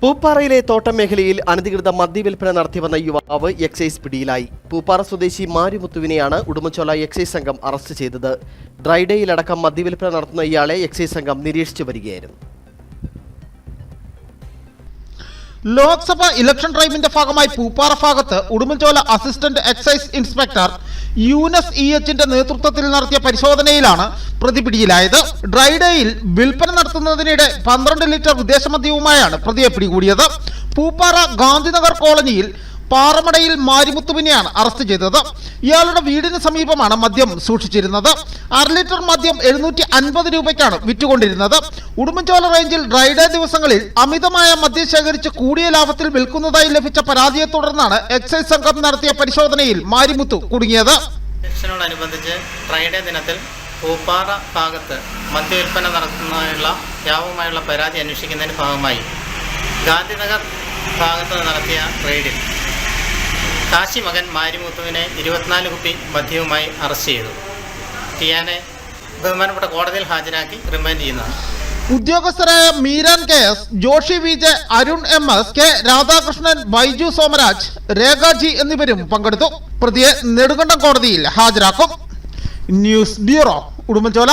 പൂപ്പാറയിലെ തോട്ടം മേഖലയിൽ അനധികൃത മദ്യവിൽപ്പന നടത്തിവന്ന യുവാവ് എക്സൈസ് പിടിയിലായി. പൂപ്പാറ സ്വദേശി മാരിമുത്തുവിനെയാണ് ഉടുമച്ചോല എക്സൈസ് സംഘം അറസ്റ്റ് ചെയ്തത്. ഡ്രൈഡേയിലടക്കം മദ്യവിൽപ്പന നടത്തുന്ന ഇയാളെ എക്സൈസ് സംഘം നിരീക്ഷിച്ചു വരികയായിരുന്നു. ലോക്സഭ ഇലക്ഷൻ ഡ്രൈവിന്റെ ഭാഗമായി പൂപ്പാറ ഭാഗത്ത് Udumbanchola assistant excise inspector Yunus E എച്ചിന്റെ നേതൃത്വത്തിൽ നടത്തിയ പരിശോധനയിലാണ് പ്രതി പിടിയിലായത്. ഡ്രൈഡേയിൽ വിൽപ്പന നടത്തുന്നതിനിടെ പന്ത്രണ്ട് ലിറ്റർ വിദേശ മദ്യവുമായാണ് പ്രതിയെ പിടികൂടിയത്. പൂപ്പാറ ഗാന്ധിനഗർ കോളനിയിൽ പാറമടയിൽ മാരിമുത്തുവിനെയാണ് അറസ്റ്റ് ചെയ്തത്. ഇയാളുടെ വീടിന് സമീപമാണ് മദ്യം സൂക്ഷിച്ചിരുന്നത്. അര ലിറ്റർ മദ്യം എഴുന്നൂറ്റി അൻപത് രൂപയ്ക്കാണ് വിറ്റുകൊണ്ടിരുന്നത്. ഉടുമ്പൻചോല റേഞ്ചിൽ ഡ്രൈഡേ ദിവസങ്ങളിൽ അമിതമായ മദ്യം ശേഖരിച്ച് കൂടിയ ലാഭത്തിൽ വിൽക്കുന്നതായി ലഭിച്ച പരാതിയെ തുടർന്നാണ് എക്സൈസ് സംഘം നടത്തിയ പരിശോധനയിൽ മാരിമുത്തു കുടുങ്ങിയത്. ഇലക്ഷനോടനുബന്ധിച്ച് ഫ്രൈഡേ ദിനത്തിൽ പൂപ്പാറ ഭാഗത്ത് മദ്യവിൽപ്പന നടത്തുന്നതിനുള്ള വ്യാപകമായുള്ള പരാതി അന്വേഷിക്കുന്നതിന് ഭാഗമായി ഗാന്ധിനഗർ ഭാഗത്ത് നടത്തിയ റെയ്ഡിൽ കാശി മകൻ മാരിമുത്തുവിനെ ഇരുപത്തിനാല് കുപ്പി മദ്യവുമായി അറസ്റ്റ് ചെയ്തു. ടിയാനെ ബഹുമാനപ്പെട്ട കോടതിയിൽ ഹാജരാക്കി റിമാൻഡ് ചെയ്യുന്നതാണ്. ഉദ്യോഗസ്ഥരായ Meeran K S Joshi V J Arun M S K Radhakrishnan Baiju Somaraj Rekha G എന്നിവരും പങ്കെടുത്തു. പ്രതിയെ നെടുങ്കണ്ടം കോടതിയിൽ ഹാജരാക്കും. News bureau Udumbanchola.